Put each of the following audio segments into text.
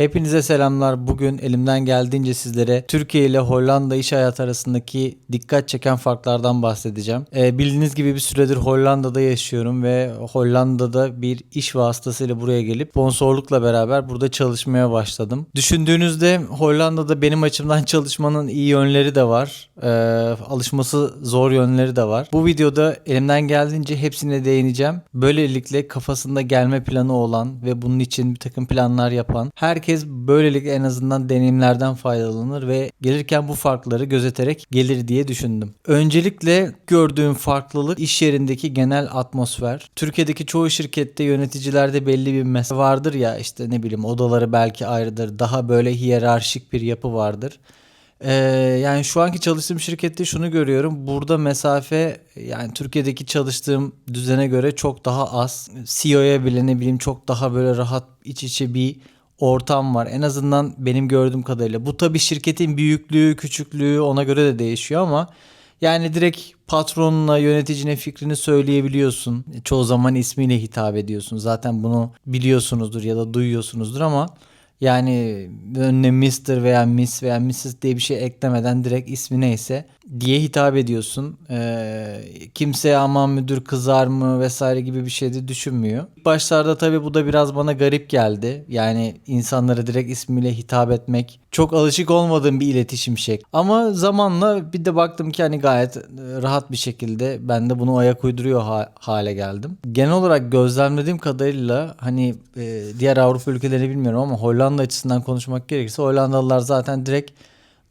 Hepinize selamlar. Bugün elimden geldiğince sizlere Türkiye ile Hollanda iş hayatı arasındaki dikkat çeken farklardan bahsedeceğim. Ee, bildiğiniz gibi bir süredir Hollanda'da yaşıyorum ve Hollanda'da bir iş vasıtasıyla buraya gelip sponsorlukla beraber burada çalışmaya başladım. Düşündüğünüzde Hollanda'da benim açımdan çalışmanın iyi yönleri de var. Ee, alışması zor yönleri de var. Bu videoda elimden geldiğince hepsine değineceğim. Böylelikle kafasında gelme planı olan ve bunun için bir takım planlar yapan herkes böylelikle en azından deneyimlerden faydalanır ve gelirken bu farkları gözeterek gelir diye düşündüm. Öncelikle gördüğüm farklılık iş yerindeki genel atmosfer. Türkiye'deki çoğu şirkette yöneticilerde belli bir mesele vardır ya işte ne bileyim odaları belki ayrıdır. Daha böyle hiyerarşik bir yapı vardır. Ee, yani şu anki çalıştığım şirkette şunu görüyorum. Burada mesafe yani Türkiye'deki çalıştığım düzene göre çok daha az. CEO'ya bile ne bileyim çok daha böyle rahat iç içe bir ortam var. En azından benim gördüğüm kadarıyla. Bu tabii şirketin büyüklüğü, küçüklüğü ona göre de değişiyor ama yani direkt patronuna, yöneticine fikrini söyleyebiliyorsun. Çoğu zaman ismiyle hitap ediyorsun. Zaten bunu biliyorsunuzdur ya da duyuyorsunuzdur ama yani önüne Mr. veya Miss veya Mrs. diye bir şey eklemeden direkt ismi neyse diye hitap ediyorsun. Ee, kimseye aman müdür kızar mı vesaire gibi bir şey de düşünmüyor. Başlarda tabii bu da biraz bana garip geldi. Yani insanlara direkt ismiyle hitap etmek çok alışık olmadığım bir iletişim şekli. Ama zamanla bir de baktım ki hani gayet e, rahat bir şekilde ben de bunu ayak uyduruyor ha- hale geldim. Genel olarak gözlemlediğim kadarıyla hani e, diğer Avrupa ülkelerini bilmiyorum ama Hollanda açısından konuşmak gerekirse Hollandalılar zaten direkt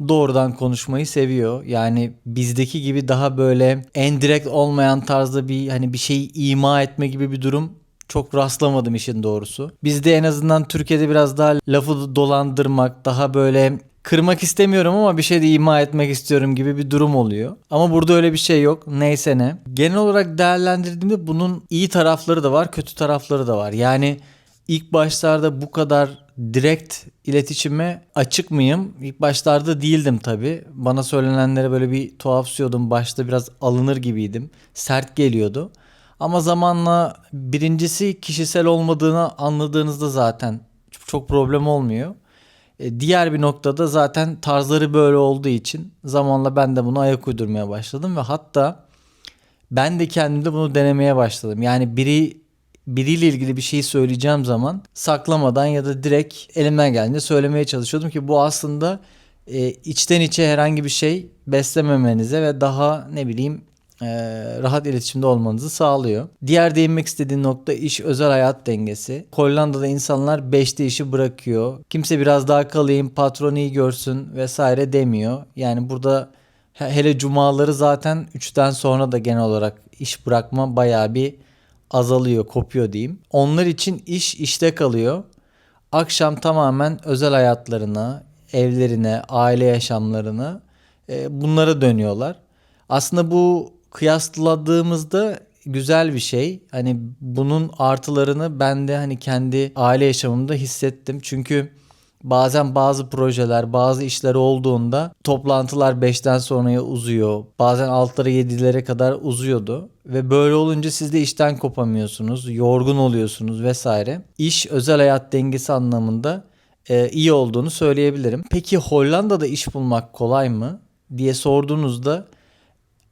doğrudan konuşmayı seviyor. Yani bizdeki gibi daha böyle en direkt olmayan tarzda bir hani bir şeyi ima etme gibi bir durum çok rastlamadım işin doğrusu. Bizde en azından Türkiye'de biraz daha lafı dolandırmak, daha böyle kırmak istemiyorum ama bir şey de ima etmek istiyorum gibi bir durum oluyor. Ama burada öyle bir şey yok. Neyse ne. Genel olarak değerlendirdiğimde bunun iyi tarafları da var, kötü tarafları da var. Yani ilk başlarda bu kadar direkt iletişime açık mıyım? İlk başlarda değildim tabii. Bana söylenenlere böyle bir tuhafsıyordum. Başta biraz alınır gibiydim. Sert geliyordu. Ama zamanla birincisi kişisel olmadığını anladığınızda zaten çok problem olmuyor. E, diğer bir noktada zaten tarzları böyle olduğu için zamanla ben de bunu ayak uydurmaya başladım ve hatta ben de kendimde bunu denemeye başladım. Yani biri biriyle ilgili bir şey söyleyeceğim zaman saklamadan ya da direkt elimden geldiğince söylemeye çalışıyordum ki bu aslında e, içten içe herhangi bir şey beslememenize ve daha ne bileyim e, rahat iletişimde olmanızı sağlıyor. Diğer değinmek istediğim nokta iş özel hayat dengesi. Hollanda'da insanlar 5'te işi bırakıyor. Kimse biraz daha kalayım, patron iyi görsün vesaire demiyor. Yani burada hele cumaları zaten 3'ten sonra da genel olarak iş bırakma bayağı bir azalıyor, kopuyor diyeyim. Onlar için iş işte kalıyor. Akşam tamamen özel hayatlarına, evlerine, aile yaşamlarına e, bunlara dönüyorlar. Aslında bu kıyasladığımızda güzel bir şey. Hani bunun artılarını ben de hani kendi aile yaşamımda hissettim. Çünkü Bazen bazı projeler, bazı işler olduğunda toplantılar 5'ten sonraya uzuyor. Bazen 6'lara 7'lere kadar uzuyordu. Ve böyle olunca siz de işten kopamıyorsunuz, yorgun oluyorsunuz vesaire. İş özel hayat dengesi anlamında e, iyi olduğunu söyleyebilirim. Peki Hollanda'da iş bulmak kolay mı diye sorduğunuzda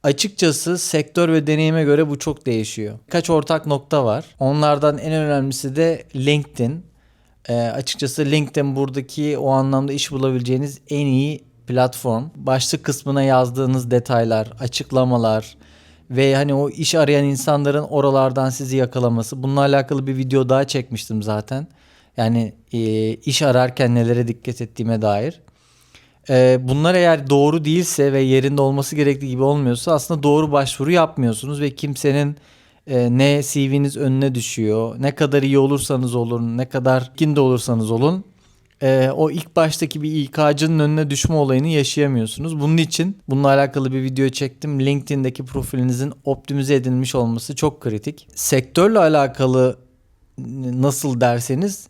Açıkçası sektör ve deneyime göre bu çok değişiyor. Kaç ortak nokta var. Onlardan en önemlisi de LinkedIn. E, açıkçası LinkedIn buradaki o anlamda iş bulabileceğiniz en iyi platform. Başlık kısmına yazdığınız detaylar, açıklamalar ve hani o iş arayan insanların oralardan sizi yakalaması. Bununla alakalı bir video daha çekmiştim zaten. Yani e, iş ararken nelere dikkat ettiğime dair. E, bunlar eğer doğru değilse ve yerinde olması gerektiği gibi olmuyorsa aslında doğru başvuru yapmıyorsunuz ve kimsenin e, ne CV'niz önüne düşüyor, ne kadar iyi olursanız olun, ne kadar kinde olursanız olun e, o ilk baştaki bir İK'cının önüne düşme olayını yaşayamıyorsunuz. Bunun için bununla alakalı bir video çektim. LinkedIn'deki profilinizin optimize edilmiş olması çok kritik. Sektörle alakalı nasıl derseniz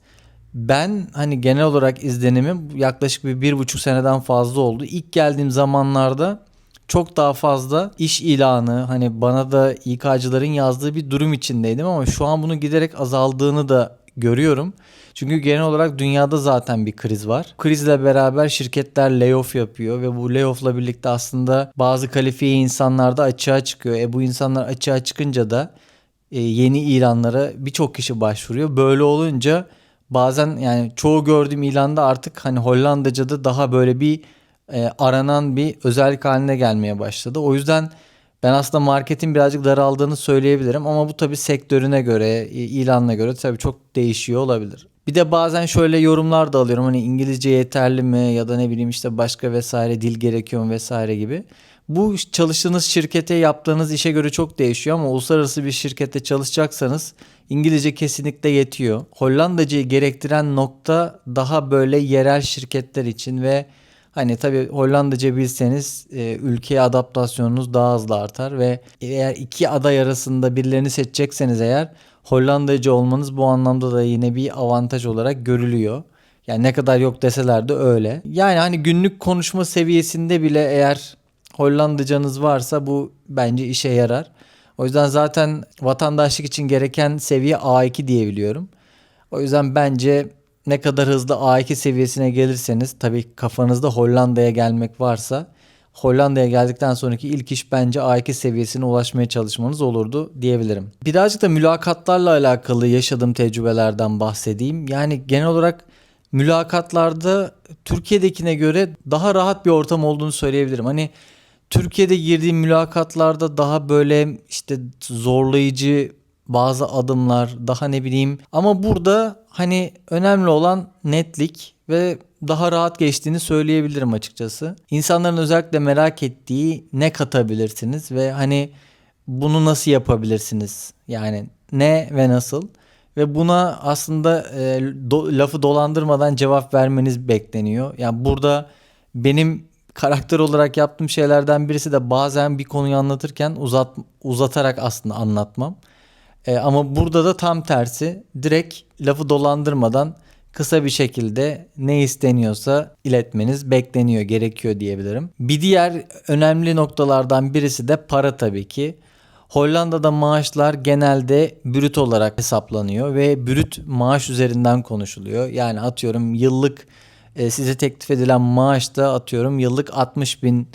ben hani genel olarak izlenimim yaklaşık bir bir buçuk seneden fazla oldu. İlk geldiğim zamanlarda çok daha fazla iş ilanı hani bana da İK'cıların yazdığı bir durum içindeydim ama şu an bunu giderek azaldığını da görüyorum. Çünkü genel olarak dünyada zaten bir kriz var. Krizle beraber şirketler layoff yapıyor ve bu layoff'la birlikte aslında bazı kalifiye insanlar da açığa çıkıyor. E bu insanlar açığa çıkınca da e, yeni ilanlara birçok kişi başvuruyor. Böyle olunca bazen yani çoğu gördüğüm ilanda artık hani Hollandaca'da daha böyle bir e, aranan bir özellik haline gelmeye başladı. O yüzden ben aslında marketin birazcık daraldığını söyleyebilirim ama bu tabii sektörüne göre, ilanına göre tabii çok değişiyor olabilir. Bir de bazen şöyle yorumlar da alıyorum hani İngilizce yeterli mi ya da ne bileyim işte başka vesaire dil gerekiyor mu vesaire gibi. Bu çalıştığınız şirkete yaptığınız işe göre çok değişiyor ama uluslararası bir şirkette çalışacaksanız İngilizce kesinlikle yetiyor. Hollandacıyı gerektiren nokta daha böyle yerel şirketler için ve Hani tabii Hollandaca bilseniz e, ülkeye adaptasyonunuz daha hızlı artar ve eğer iki aday arasında birilerini seçecekseniz eğer Hollandacı olmanız bu anlamda da yine bir avantaj olarak görülüyor. Yani ne kadar yok deseler de öyle. Yani hani günlük konuşma seviyesinde bile eğer Hollandacanız varsa bu bence işe yarar. O yüzden zaten vatandaşlık için gereken seviye A2 diyebiliyorum. O yüzden bence ne kadar hızlı A2 seviyesine gelirseniz tabii kafanızda Hollanda'ya gelmek varsa Hollanda'ya geldikten sonraki ilk iş bence A2 seviyesine ulaşmaya çalışmanız olurdu diyebilirim. Birazcık da mülakatlarla alakalı yaşadığım tecrübelerden bahsedeyim. Yani genel olarak mülakatlarda Türkiye'dekine göre daha rahat bir ortam olduğunu söyleyebilirim. Hani Türkiye'de girdiğim mülakatlarda daha böyle işte zorlayıcı bazı adımlar daha ne bileyim ama burada hani önemli olan netlik ve daha rahat geçtiğini söyleyebilirim açıkçası. İnsanların özellikle merak ettiği ne katabilirsiniz ve hani bunu nasıl yapabilirsiniz? Yani ne ve nasıl? Ve buna aslında e, do, lafı dolandırmadan cevap vermeniz bekleniyor. Yani burada benim karakter olarak yaptığım şeylerden birisi de bazen bir konuyu anlatırken uzat uzatarak aslında anlatmam. E, ama burada da tam tersi direkt lafı dolandırmadan kısa bir şekilde ne isteniyorsa iletmeniz bekleniyor, gerekiyor diyebilirim. Bir diğer önemli noktalardan birisi de para tabii ki. Hollanda'da maaşlar genelde brüt olarak hesaplanıyor ve brüt maaş üzerinden konuşuluyor. Yani atıyorum yıllık e, size teklif edilen maaş da atıyorum yıllık 60 bin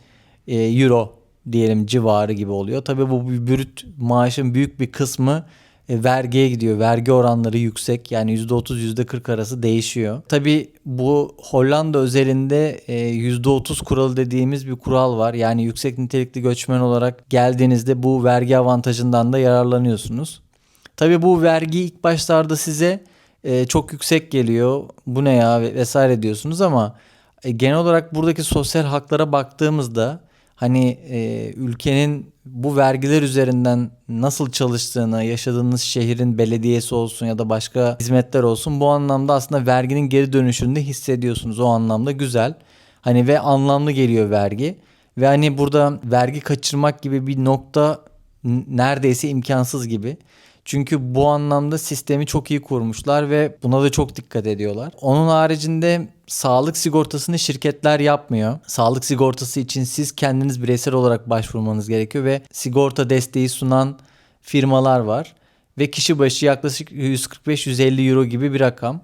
e, euro diyelim civarı gibi oluyor. Tabii bu brüt maaşın büyük bir kısmı e, vergiye gidiyor. Vergi oranları yüksek yani %30 %40 arası değişiyor. Tabi bu Hollanda özelinde %30 e, kuralı dediğimiz bir kural var. Yani yüksek nitelikli göçmen olarak geldiğinizde bu vergi avantajından da yararlanıyorsunuz. Tabi bu vergi ilk başlarda size e, çok yüksek geliyor. Bu ne ya vesaire diyorsunuz ama genel olarak buradaki sosyal haklara baktığımızda hani e, ülkenin bu vergiler üzerinden nasıl çalıştığını, yaşadığınız şehrin belediyesi olsun ya da başka hizmetler olsun bu anlamda aslında verginin geri dönüşünü hissediyorsunuz. O anlamda güzel. Hani ve anlamlı geliyor vergi. Ve hani burada vergi kaçırmak gibi bir nokta neredeyse imkansız gibi. Çünkü bu anlamda sistemi çok iyi kurmuşlar ve buna da çok dikkat ediyorlar. Onun haricinde sağlık sigortasını şirketler yapmıyor. Sağlık sigortası için siz kendiniz bireysel olarak başvurmanız gerekiyor ve sigorta desteği sunan firmalar var. Ve kişi başı yaklaşık 145-150 euro gibi bir rakam.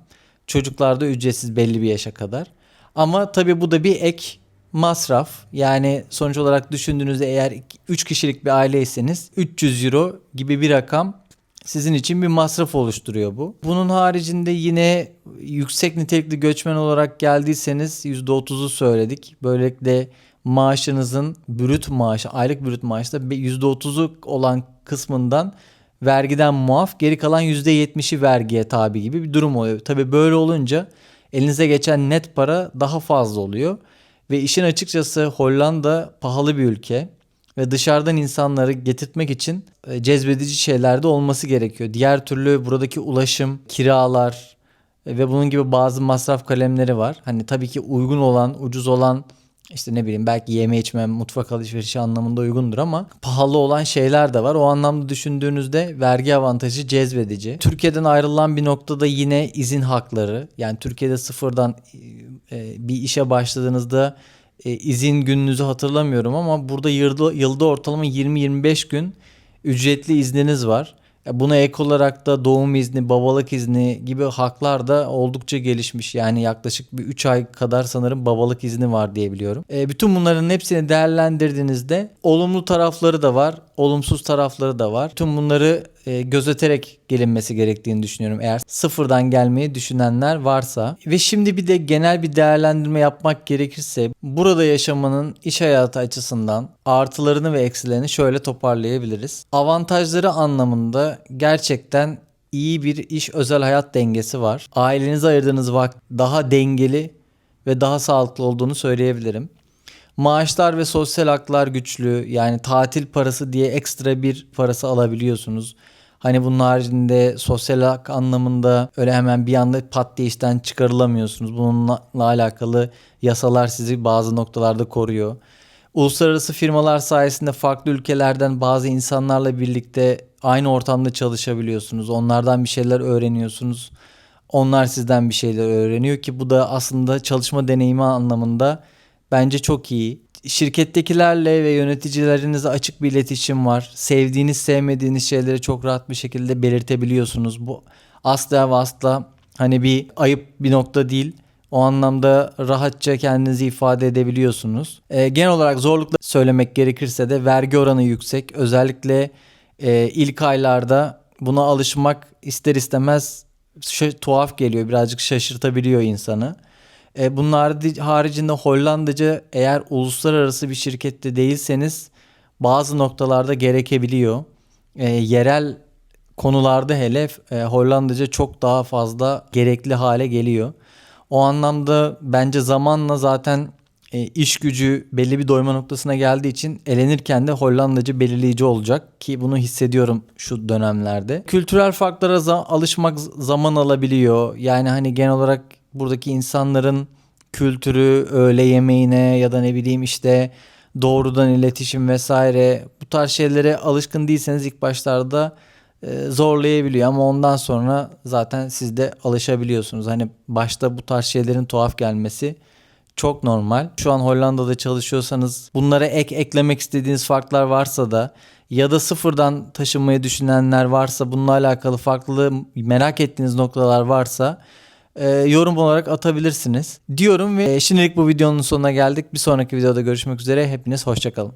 Çocuklarda ücretsiz belli bir yaşa kadar. Ama tabii bu da bir ek masraf. Yani sonuç olarak düşündüğünüzde eğer 3 kişilik bir aileyseniz 300 euro gibi bir rakam sizin için bir masraf oluşturuyor bu. Bunun haricinde yine yüksek nitelikli göçmen olarak geldiyseniz %30'u söyledik. Böylelikle maaşınızın brüt maaşı, aylık brüt maaşta %30'u olan kısmından vergiden muaf, geri kalan %70'i vergiye tabi gibi bir durum oluyor. Tabi böyle olunca elinize geçen net para daha fazla oluyor. Ve işin açıkçası Hollanda pahalı bir ülke ve dışarıdan insanları getirtmek için e, cezbedici şeyler de olması gerekiyor. Diğer türlü buradaki ulaşım, kiralar e, ve bunun gibi bazı masraf kalemleri var. Hani tabii ki uygun olan, ucuz olan işte ne bileyim belki yeme içme, mutfak alışverişi anlamında uygundur ama pahalı olan şeyler de var. O anlamda düşündüğünüzde vergi avantajı cezbedici. Türkiye'den ayrılan bir noktada yine izin hakları. Yani Türkiye'de sıfırdan e, bir işe başladığınızda e, izin gününüzü hatırlamıyorum ama burada yılda, yılda ortalama 20-25 gün ücretli izniniz var. E, Buna ek olarak da doğum izni, babalık izni gibi haklar da oldukça gelişmiş. Yani yaklaşık bir 3 ay kadar sanırım babalık izni var diye biliyorum. E, bütün bunların hepsini değerlendirdiğinizde olumlu tarafları da var, olumsuz tarafları da var. Tüm bunları e, gözeterek gelinmesi gerektiğini düşünüyorum. Eğer sıfırdan gelmeyi düşünenler varsa. Ve şimdi bir de genel bir değerlendirme yapmak gerekirse burada yaşamanın iş hayatı açısından artılarını ve eksilerini şöyle toparlayabiliriz. Avantajları anlamında gerçekten iyi bir iş özel hayat dengesi var. Ailenize ayırdığınız vakit daha dengeli ve daha sağlıklı olduğunu söyleyebilirim. Maaşlar ve sosyal haklar güçlü. Yani tatil parası diye ekstra bir parası alabiliyorsunuz. Hani bunun haricinde sosyal hak anlamında öyle hemen bir anda pat diye işten çıkarılamıyorsunuz. Bununla alakalı yasalar sizi bazı noktalarda koruyor. Uluslararası firmalar sayesinde farklı ülkelerden bazı insanlarla birlikte aynı ortamda çalışabiliyorsunuz. Onlardan bir şeyler öğreniyorsunuz. Onlar sizden bir şeyler öğreniyor ki bu da aslında çalışma deneyimi anlamında bence çok iyi. Şirkettekilerle ve yöneticilerinizle açık bir iletişim var. Sevdiğiniz, sevmediğiniz şeyleri çok rahat bir şekilde belirtebiliyorsunuz. Bu asla ve asla hani bir ayıp bir nokta değil. O anlamda rahatça kendinizi ifade edebiliyorsunuz. Ee, genel olarak zorlukla söylemek gerekirse de vergi oranı yüksek. Özellikle e, ilk aylarda buna alışmak ister istemez tuhaf geliyor. Birazcık şaşırtabiliyor insanı. E, harici- haricinde Hollandaca eğer uluslararası bir şirkette değilseniz bazı noktalarda gerekebiliyor. E, yerel konularda hele e, Hollandaca çok daha fazla gerekli hale geliyor. O anlamda bence zamanla zaten e, iş gücü belli bir doyma noktasına geldiği için elenirken de Hollandaca belirleyici olacak ki bunu hissediyorum şu dönemlerde. Kültürel farklara za- alışmak zaman alabiliyor. Yani hani genel olarak buradaki insanların kültürü, öğle yemeğine ya da ne bileyim işte doğrudan iletişim vesaire bu tarz şeylere alışkın değilseniz ilk başlarda e, zorlayabiliyor ama ondan sonra zaten siz de alışabiliyorsunuz. Hani başta bu tarz şeylerin tuhaf gelmesi çok normal. Şu an Hollanda'da çalışıyorsanız bunlara ek eklemek istediğiniz farklar varsa da ya da sıfırdan taşınmayı düşünenler varsa bununla alakalı farklı merak ettiğiniz noktalar varsa e, yorum olarak atabilirsiniz diyorum ve şimdilik bu videonun sonuna geldik. Bir sonraki videoda görüşmek üzere. Hepiniz hoşçakalın.